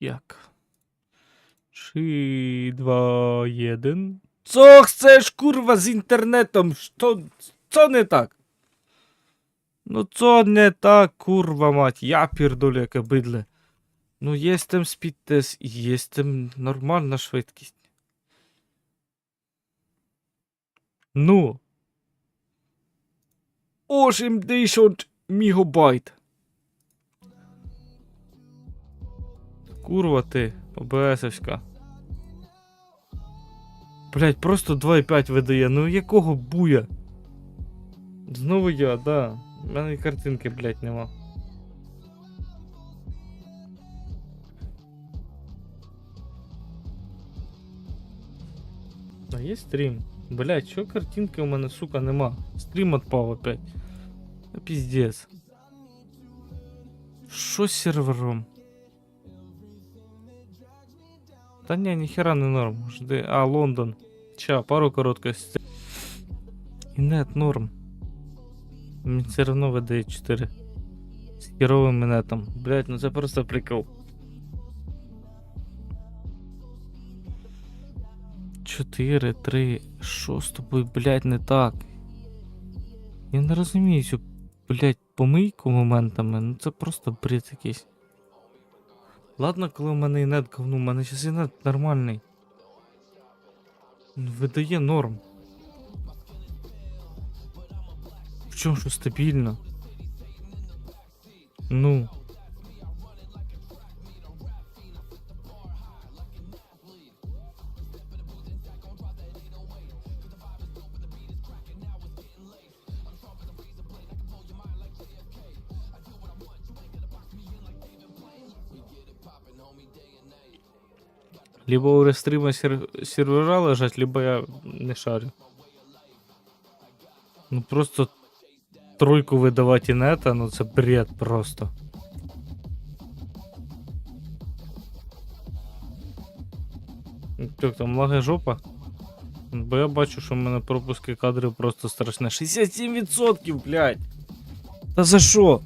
Як? 3, 2, 1. Цох, це ж курва з інтернетом. Що, що не так? Ну, це не так, курва мать. Я пірдолю, яке бидле. Ну, є там спідтес, і є там нормальна швидкість. Ну. 80 мегабайт. Курва ти, ОБСовська. Блять, просто 2,5 видає. Ну якого буя? Знову я, да. У мене і картинки, блять, нема. А є стрім? Блять, що картинки у мене, сука, нема? Стрім отпав опять. Піздец. Що з сервером? Та ні, ніхера не норм. Жди. А, Лондон. Ча, пару коротких стрім. І нет норм. Мені все одно видає 4. З херовим інетом. Блять, ну це просто прикол. Чотири, три, що з тобою, блядь, не так? Я не розумію цю, блядь, помийку моментами, ну це просто бред якийсь. Ладно, коли в мене і нет говну, у мене зараз нет нормальний. Ну, Видає норм. В чому що стабільно? Ну. Либо у рестрима сер... сервера лежать, либо я не шарю. Ну просто тройку видавати інета, ну це бред просто. Так, там лаги жопа. Бо я бачу, що в мене пропуски кадрів просто страшне. 67%, блядь! Та за що?